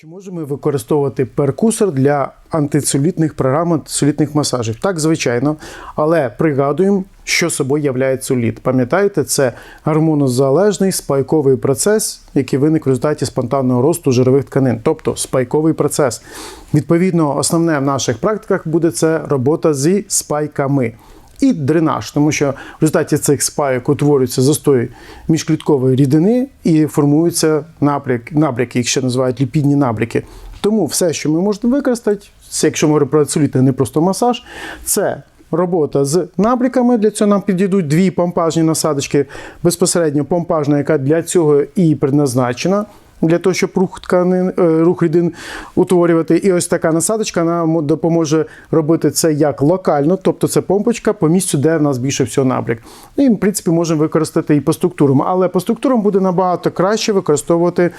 Чи можемо ми використовувати перкусор для антицелюлітних програм, антицелюлітних масажів? Так, звичайно, але пригадуємо, що собою являє целюліт. Пам'ятаєте, це гормонозалежний спайковий процес, який виник в результаті спонтанного росту жирових тканин, тобто спайковий процес. Відповідно, основне в наших практиках буде це робота зі спайками. І дренаж, тому що в результаті цих спайок утворюється застой міжкліткової рідини і формуються набряк, набряки, їх ще називають ліпідні набряки. Тому все, що ми можемо використати, якщо ми говоримо про абсолютно не просто масаж, це робота з набряками. Для цього нам підійдуть дві помпажні насадочки, безпосередньо помпажна, яка для цього і предназначена. Для того, щоб рух тканин, е, рух рідин утворювати. І ось така насадочка нам допоможе робити це як локально, тобто це помпочка по місцю, де в нас більше всього набряк. Ну, І, в принципі, можемо використати і по структурам, але по структурам буде набагато краще використовувати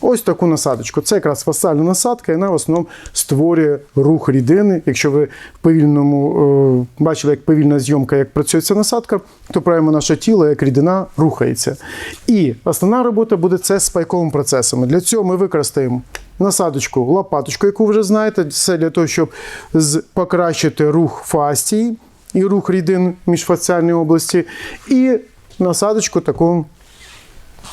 ось таку насадочку. Це якраз фасальна насадка, і вона в основному створює рух рідини. Якщо ви в повільному е, бачили, як повільна зйомка, як працює ця насадка, то правимо наше тіло, як рідина рухається. І основна робота буде це з спайковим процесом. Для цього ми використаємо насадочку, лопаточку, яку вже знаєте. Це для того, щоб покращити рух фастії і рух рідин міжфасціальної області, і насадочку таку.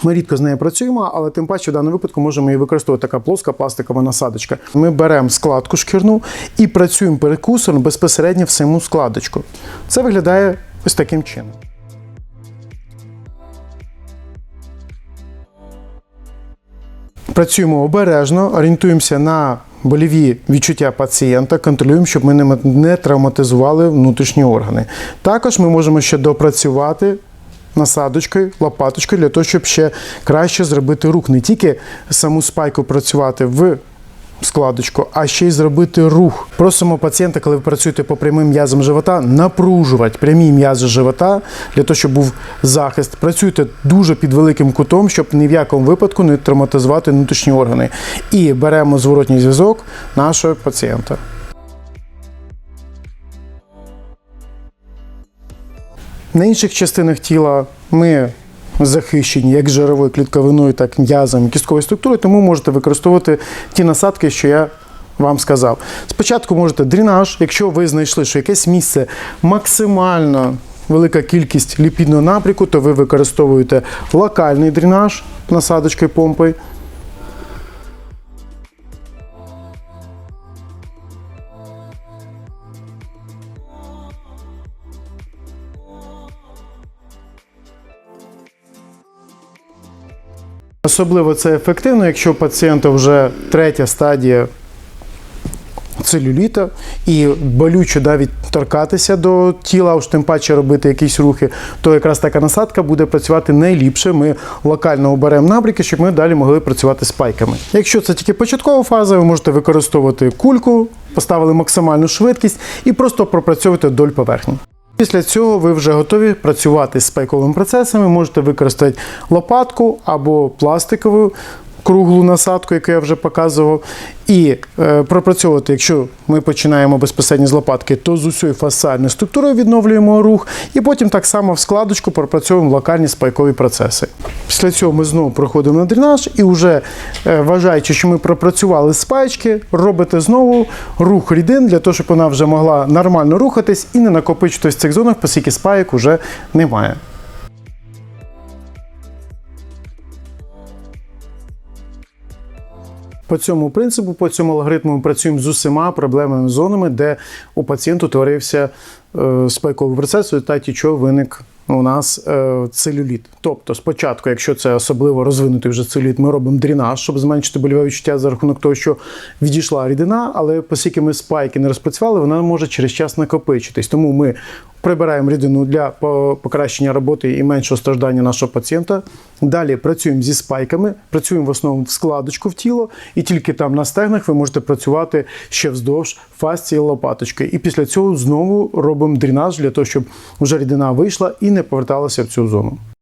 Ми рідко з нею працюємо, але тим паче в даному випадку можемо її використовувати така плоска пластикова насадочка. Ми беремо складку шкірну і працюємо перекусором безпосередньо в саму складочку. Це виглядає ось таким чином. Працюємо обережно, орієнтуємося на боліві відчуття пацієнта, контролюємо, щоб ми не- травматизували внутрішні органи. Також ми можемо ще допрацювати насадочкою, лопаточкою для того, щоб ще краще зробити рух. Не тільки саму спайку працювати в складочку, а ще й зробити рух. Просимо пацієнта, коли ви працюєте по прямим м'язам живота, напружувати прямі м'язи живота для того, щоб був захист. Працюйте дуже під великим кутом, щоб ні в якому випадку не травматизувати внутрішні органи. І беремо зворотній зв'язок нашого пацієнта. На інших частинах тіла ми захищені як жировою клітковиною, так і м'язами, кістковою структурою, тому можете використовувати ті насадки, що я вам сказав. Спочатку можете дренаж, якщо ви знайшли, що якесь місце максимально велика кількість ліпідного напряку, то ви використовуєте локальний дренаж насадочкою помпою. Особливо це ефективно, якщо у пацієнта вже третя стадія целюліта і болюче навіть торкатися до тіла, уж тим паче робити якісь рухи, то якраз така насадка буде працювати найліпше. Ми локально оберемо набряки, щоб ми далі могли працювати з пайками. Якщо це тільки початкова фаза, ви можете використовувати кульку, поставили максимальну швидкість і просто пропрацьовувати вдоль поверхні. Після цього ви вже готові працювати з пайковими процесами. Можете використати лопатку або пластикову круглу насадку, яку я вже показував. І е, пропрацьовувати, якщо ми починаємо безпосередньо з лопатки, то з усією фасальною структурою відновлюємо рух, і потім так само в складочку пропрацьовуємо локальні спайкові процеси. Після цього ми знову проходимо на дренаж і вже е, вважаючи, що ми пропрацювали спаєчки, робите знову рух рідин для того, щоб вона вже могла нормально рухатись і не накопичитись в цих зонах, оскільки спаєк вже немає. По цьому принципу, по цьому алгоритму ми працюємо з усіма проблемними зонами, де у пацієнту творився е, спайковий процес, в результаті чого виник у нас е, целюліт. Тобто, спочатку, якщо це особливо розвинутий вже целюліт, ми робимо дренаж, щоб зменшити больове відчуття за рахунок того, що відійшла рідина, але оскільки ми спайки не розпрацювали, вона може через час накопичитись. Тому ми прибираємо рідину для покращення роботи і меншого страждання нашого пацієнта. Далі працюємо зі спайками, працюємо в основному в складочку в тіло, і тільки там на стегнах ви можете працювати ще вздовж фасції лопаточки. І після цього знову робимо дренаж для того, щоб уже рідина вийшла і не поверталася в цю зону.